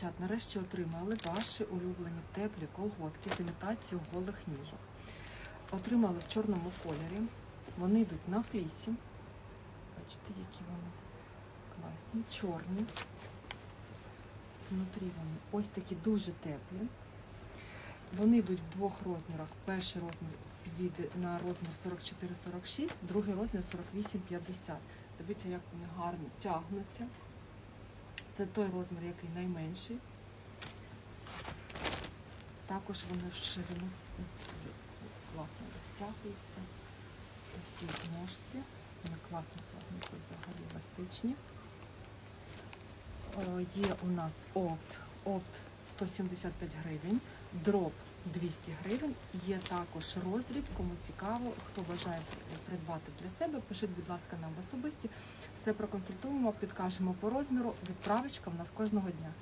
Дівчат, нарешті отримали ваші улюблені теплі колготки з імітацією голих ніжок. Отримали в чорному кольорі. Вони йдуть на флісі. Бачите, які вони класні, чорні. Внутрі вони ось такі дуже теплі. Вони йдуть в двох розмірах. Перший розмір підійде на розмір 44-46, другий розмір 48-50. Дивіться, як вони гарно тягнуться. Це той розмір, який найменший. Також вони в ширину класно розтягуються. Всі ножці. Вони класно тягнуться взагалі еластичні. Е, Є у нас опт, опт 175 гривень, дроп 200 гривень. Є також роздріб, кому цікаво, хто бажає придбати для себе, пишіть, будь ласка, нам в особисті. Все проконсультуємо, підкажемо по розміру. Відправочка в нас кожного дня.